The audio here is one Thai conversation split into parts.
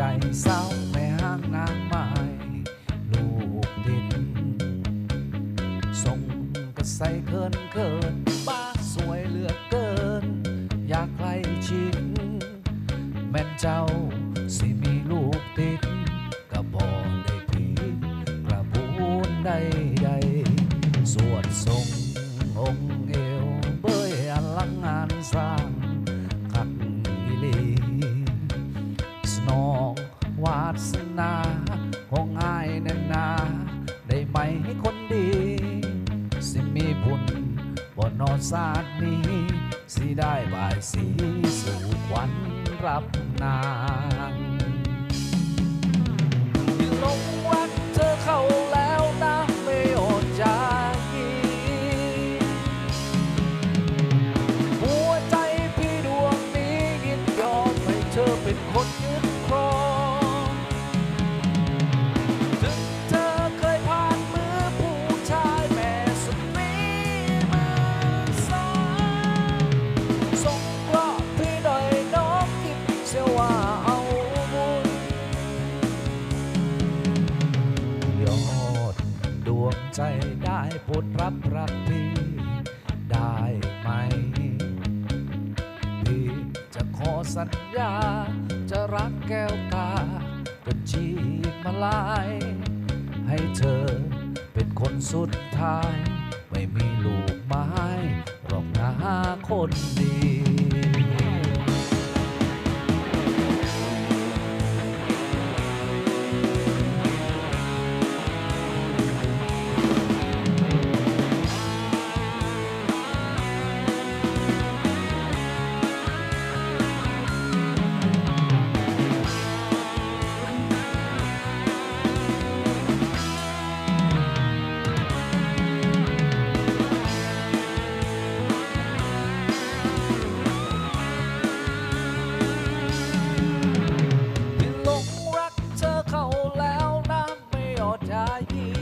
ใจเศร้าแม่ห้างนางไม้ลูกดินส่งกระใสเคินเคินบ้าสวยเหลือเกิน อยากใครชิงแม่นเจ้าสิมีลูกติด นาของายแน่นนา ได้ไหมให้คนดี สิมีบุญบนนอศาสตร์นี้ สิได้บายสีสู่ขวัญรับนางยิ่งหลงรักเธอเข้าแล้วนะไม่อดใจหัวใจพี่ดวงนี้ยินยอมให้เธอเป็นคน ใจได้โปรดรับรักพี่ได้ไหม พี่จะขอสัญญา จะรักแก้วตาจนชีพมาลาย ให้เธอเป็นคนสุดท้าย ไม่มีลูก อด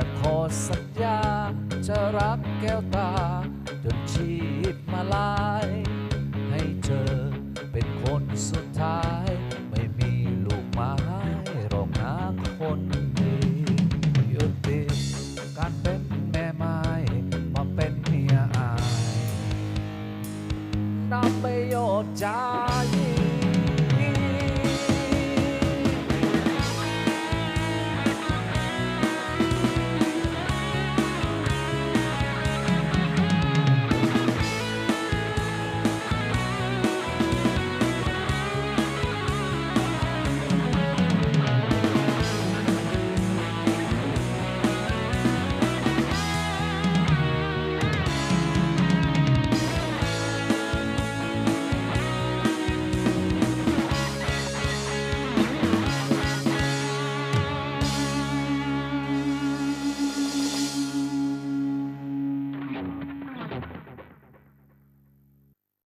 จะขอสัญญา จะรักแก้วตา จนชีพมาลาย ให้เธอเป็นคนสุดท้าย ไม่มีลูกไม้หรอกนะคนดียุติการเป็นแม่ไม้มาเป็นเมียอายนำไม่โยดจายี